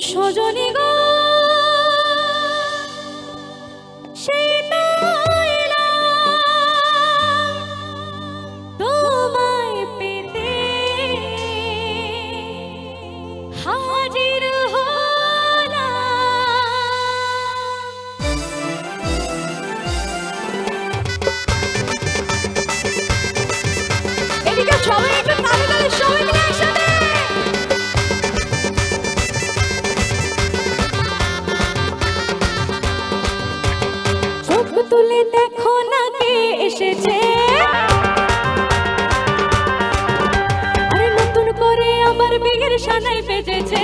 সজনী গা খুলে দেখো না কে এসেছে। আরে নতুন করে আমার বেগের সানাই বেজেছে।